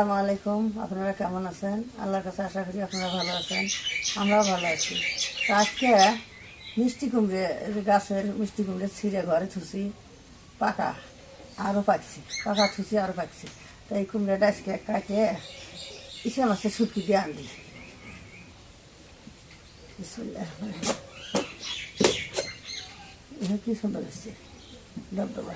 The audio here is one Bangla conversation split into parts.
আসসালামু আলাইকুম। আপনারা কেমন আছেন? আল্লাহর কাছে আশা করি আপনারা ভালো আছেন। আমরাও ভালো আছি। তো আজকে মিষ্টি কুমড়ে গাছের মিষ্টি কুমড়ে ছিঁড়ে ঘরে থুসি, পাকা আরও পাকছি, পাকা থুসি আরও পাকছি। তো এই কুমড়েটা আজকে কাটে ইসে মাছের শুটকি দিয়ে আনলি কি সুন্দর হচ্ছে ডবডবা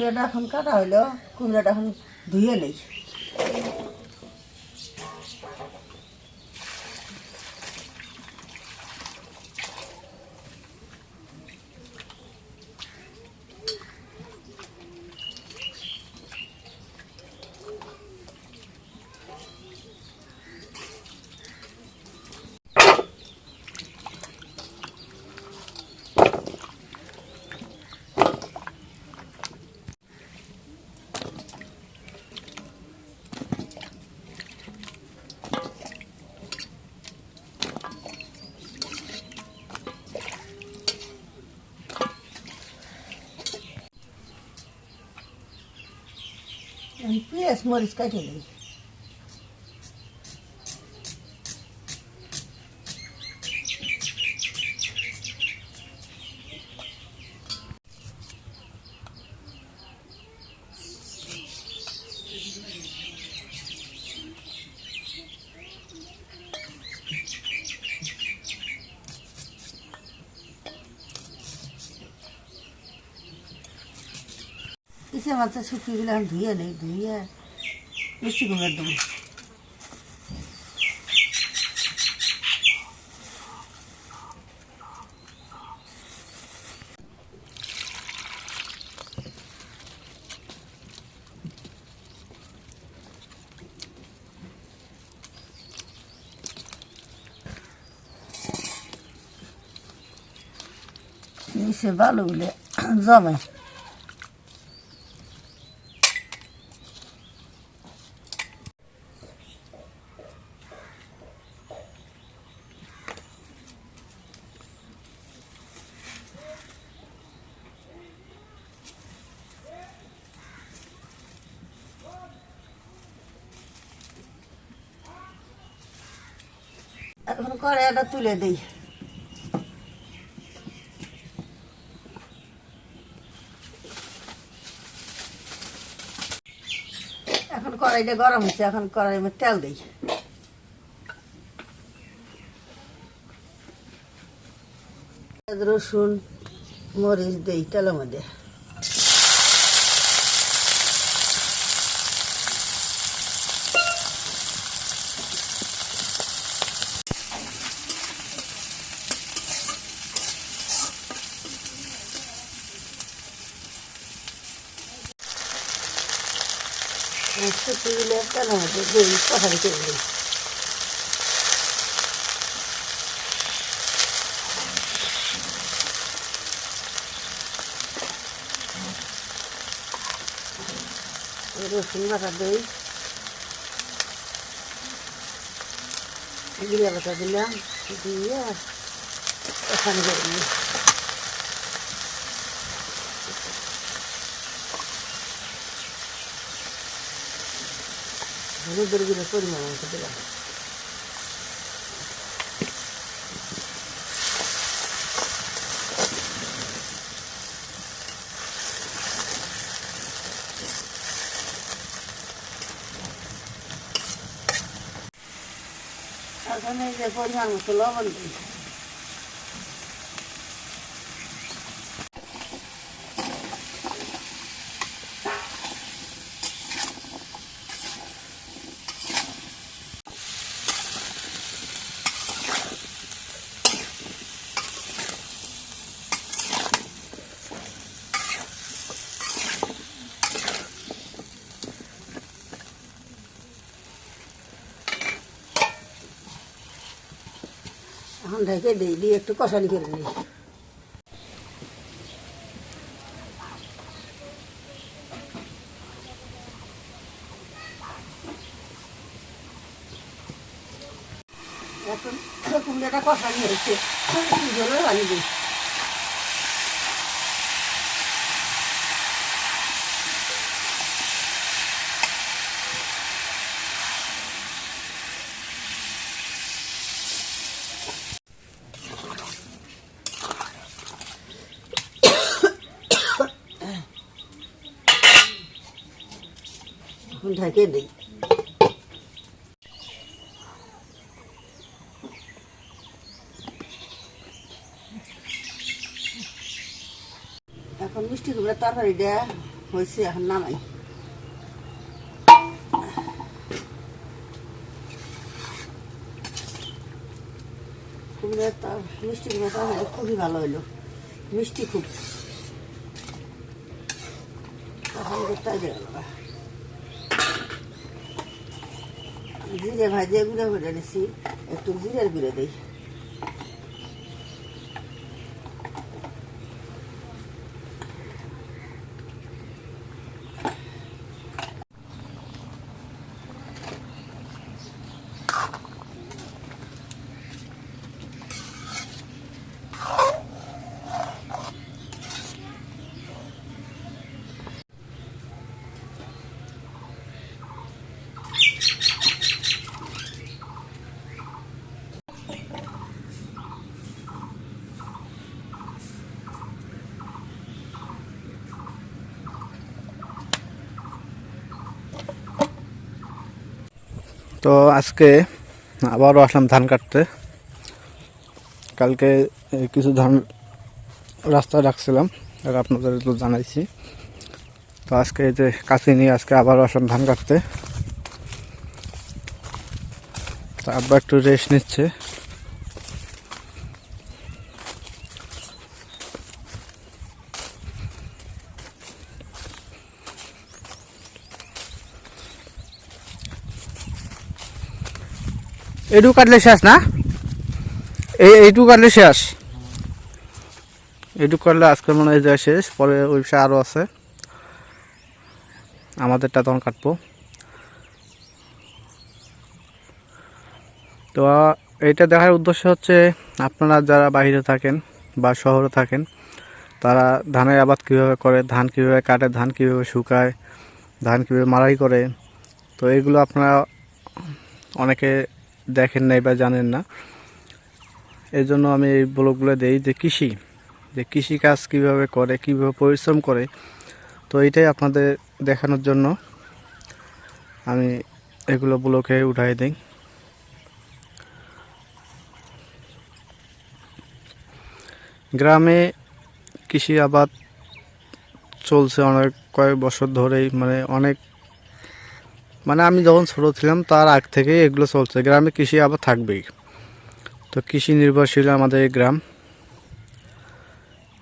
কুমড়োটা এখন কাটা হলো কুমড়াটা এখন ধুয়ে নেই Please, more is cutting. আমি পেঁয়াজ মরিচ কাটে নেই কিসে মাছের শুকিয়ে আমি ধুয়ে নেই ধুয়ে মিষ্টি কুমড়ার দেবো নিচে বালুগুলো জমে এখন কড়াইটা তুলে দিই। এখন কড়াইটা গরম হচ্ছে এখন কড়াই তেল দিই। রসুন, মরিচ দিই তেলের মধ্যে। দিলে তেলের মধ্যে দিই কষারি করে দিই রসুন বাটা দিই জিরে বাটা দিলাম দিয়ে কষানি করে দিই হলুদের গুঁড়ো পরিমাণ মতো দিলাম এখন এই যে পরিমাণ মতো লবণ দিই এখন ঢেকে দিই দিয়ে একটু কষানি করে নিই। এখন কুমড়াটা কষানি হয়েছে ঢেকে দিই। এখন মিষ্টি কুমড়ার তরকারি দেয়া হয়েছে এখন নামাই। কুমড়ার মিষ্টি তরকারি খুবই ভালো হলো মিষ্টি খুব। তখন করতে গেল জিরে ভাজে গুঁড়ো করে নিছি একটু জিরের গুঁড়ো দিই। তো আজকে আবারও আসলাম ধান কাটতে। কালকে কিছু ধান রাস্তায় রাখছিলাম, আর আপনাদের তো জানাইছি। তো আজকে এই যে কাছে নিয়ে আজকে আবারও আসলাম ধান কাটতে। তা আব্বা একটু রেস্ট নিচ্ছে। এইটুকু কাটলে শেষ না? এই এইটুকু কাটলে শেষ। এইটুকু কাটলে আজকের মনে হয় যে শেষ, পরে ওই সে আরও আছে। আমাদেরটা তখন কাটবো। তো, এইটা দেখার উদ্দেশ্য হচ্ছে, আপনারা যারা বাইরে থাকেন বা শহরে থাকেন, তারা ধানের আবাদ কীভাবে করে, ধান কীভাবে কাটে, ধান কীভাবে শুকায়, ধান কীভাবে মারাই করে, তো এইগুলো আপনারা অনেকে দেখেন নাই বা জানেন না। এই জন্য আমি এই ব্লগগুলো দেই যে কৃষি যে কৃষি কাজ কীভাবে করে, কীভাবে পরিশ্রম করে। তো এইটাই আপনাদের দেখানোর জন্য আমি এগুলো ব্লকে উঠাই দিই। গ্রামে কৃষি আবাদ চলছে অনেক কয়েক বছর ধরেই মানে অনেক মানে আমি যখন ছোটো ছিলাম, তার আগ থেকে এগুলো চলছে। গ্রামে কৃষি আবার থাকবেই। তো কৃষি নির্ভরশীল আমাদের এই গ্রাম।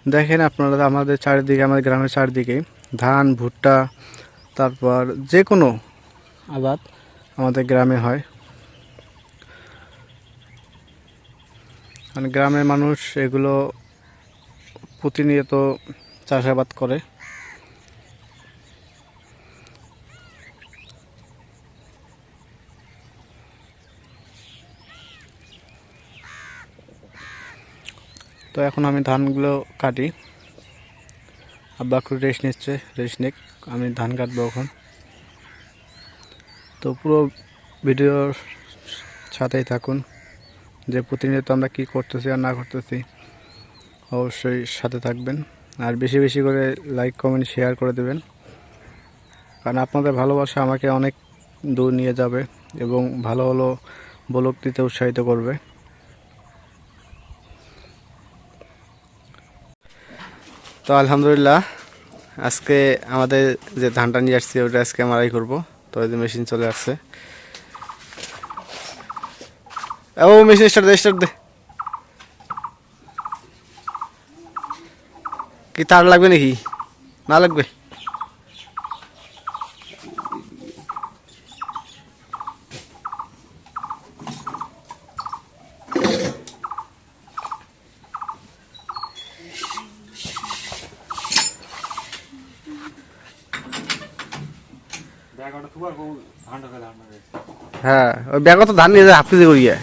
দেখেন আপনারা আমাদের চারিদিকে, আমাদের গ্রামের চারিদিকে, ধান, ভুট্টা, তারপর যে কোনো আবাদ আমাদের গ্রামে হয়। মানে গ্রামের মানুষ এগুলো প্রতিনিয়ত চাষাবাদ করে। তো এখন আমি ধানগুলো কাটি। আব্বা একটু রেস্ট নিচ্ছে রেস্ট নিক, আমি ধান কাটবো এখন। তো পুরো ভিডিওর সাথেই থাকুন, যে প্রতিনিয়ত আমরা কি করতেছি আর না করতেছি, অবশ্যই সাথে থাকবেন। আর বেশি বেশি করে লাইক কমেন্ট শেয়ার করে দেবেন। কারণ আপনাদের ভালোবাসা আমাকে অনেক দূর নিয়ে যাবে এবং ভালো ভালো বলক, দিতে উৎসাহিত করবে। তো আলহামদুলিল্লাহ, আজকে আমাদের যে ধানটা নিয়ে আসছি, ওটা আজকে মারাই করব। তো এই মেশিন চলে আসছে। ও মেশিন স্টার্ট দে স্টার্ট দে। কি তার লাগবে নাকি? না লাগবে? হ্যাঁ ওই ব্যাগও তো ধান নিয়ে যায় হাফ করিয়ে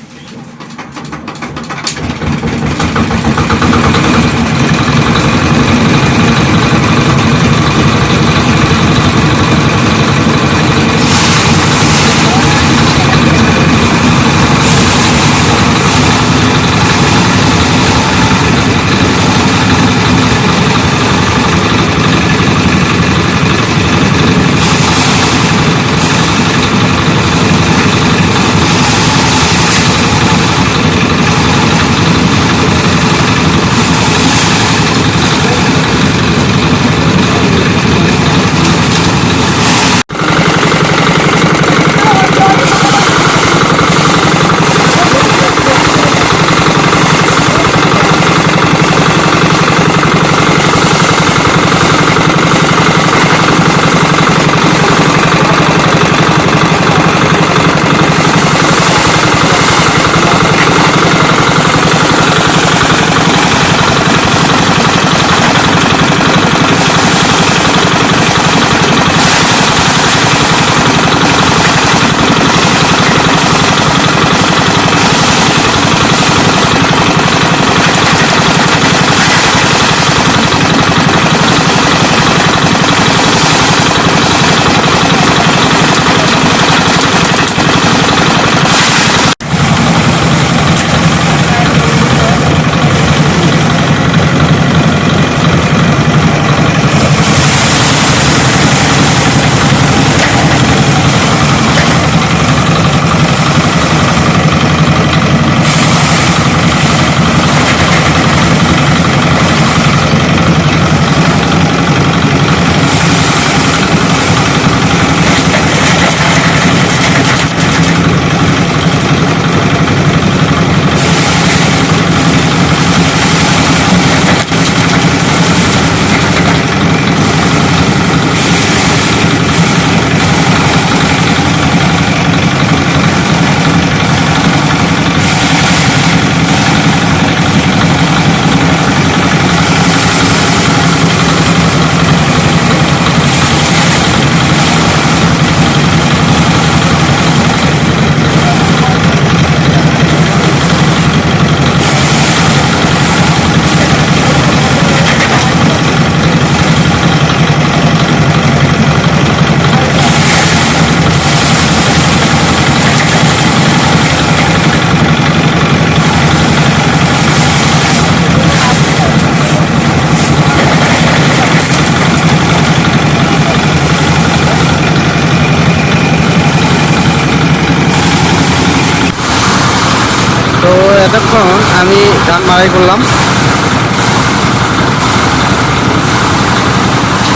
মারাই করলাম।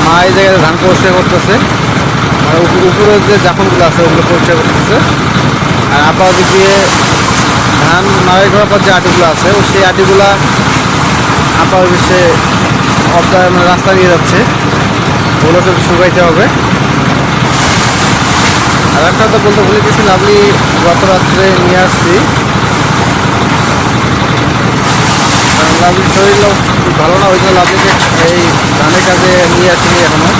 মা এই জায়গায় ধান পরিষ্কার করতেছে। আর উপ- উপরে যে জাফনগুলো আছে, ওগুলো পরিষ্কার করতেছে। আর আপা ওদিকে ধান মারাই করার পর যে আটিগুলো আছে সেই আটিগুলা আপা ওই সে অবদায় মানে রাস্তা নিয়ে যাচ্ছে। ওগুলোকে শুকাইতে হবে। আর একটা তো বলতে ভুলে গেছি লাভলি গত রাত্রে নিয়ে আসছি। লাভলির শরীর ভালো না, ওই জন্য এই ধানের কাজে নিয়ে আসিনি এখনও।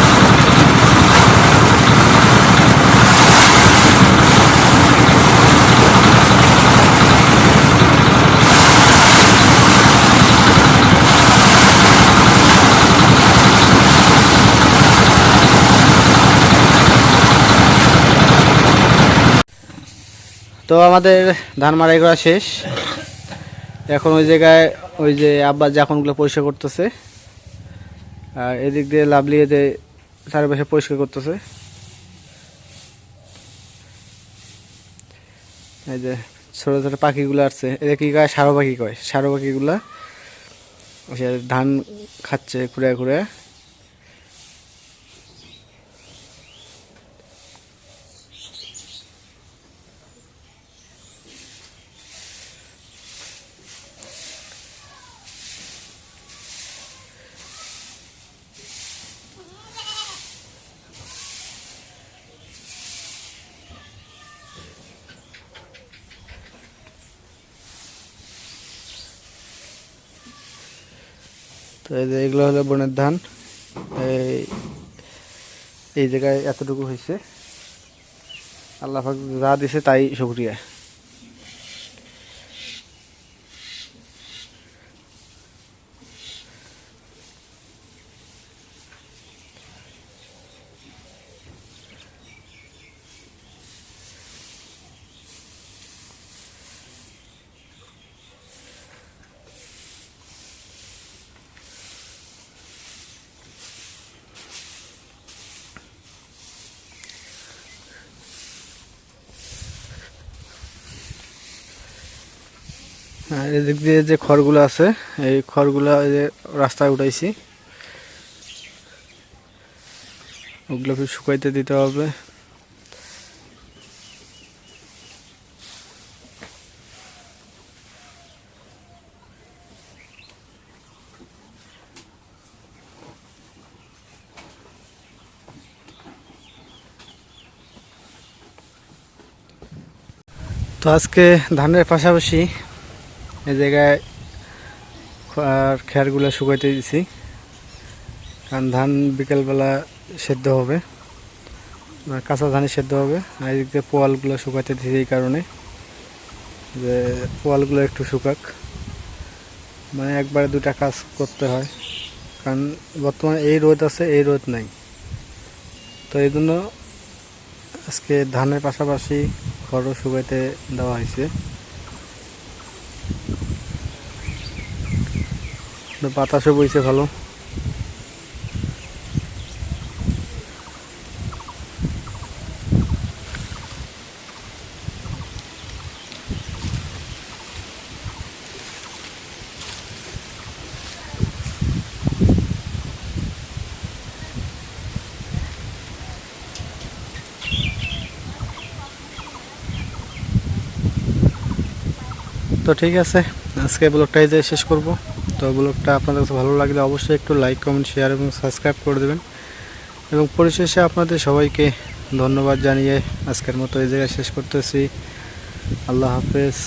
তো আমাদের ধান মারাই করা শেষ। এখন ওই জায়গায় ওই যে আব্বা জাফনগুলো পরিষ্কার করতেছে। আর এদিক দিয়ে লাভলি এতে চারপাশে পরিষ্কার করতেছে। এই যে ছোটো ছোটো পাখিগুলো আসছে। এদের কী কয়? সারো পাখি কয়। সারো পাখিগুলো ধান খাচ্ছে ঘুরে ঘুরে তো এই যে এগুলো হলো বনের ধান। এই জায়গায় এতটুকু হয়েছে। আল্লাহ যা দিছে তাই শুক্রিয়া। এদিক দিয়ে যে খড়গুলো আছে, এই খড়গুলো যে রাস্তায় উঠাইছি। ওগুলো শুকাইতে দিতে হবে। তো আজকে ধানের পাশাপাশি এই জায়গায় খেয়ারগুলো শুকাইতে দিছি। কারণ ধান বিকেলবেলা সেদ্ধ হবে। কাঁচা ধানই সেদ্ধ হবে। আর এদিক পোয়ালগুলো শুকাইতে দিছি এই কারণে। যে পোয়ালগুলো একটু শুকাক। মানে একবারে দুটা কাজ করতে হয়। কারণ বর্তমানে এই রোদ আছে, এই রোদ নাই। তো এই জন্য আজকে ধানের পাশাপাশি খড়ও শুকাইতে দেওয়া হয়েছে। বাতাসও বইছে ভালো। তো ঠিক আছে আজকে ব্লগটাই যে শেষ করব। তো ব্লগটা আপনাদের কাছে ভালো লাগলে অবশ্যই একটু লাইক কমেন্ট শেয়ার এবং সাবস্ক্রাইব করে দেবেন। এবং পরিশেষে আপনাদের সবাইকে ধন্যবাদ জানিয়ে আজকের মতো এই জায়গায় শেষ করতেছি। আল্লাহ হাফেজ।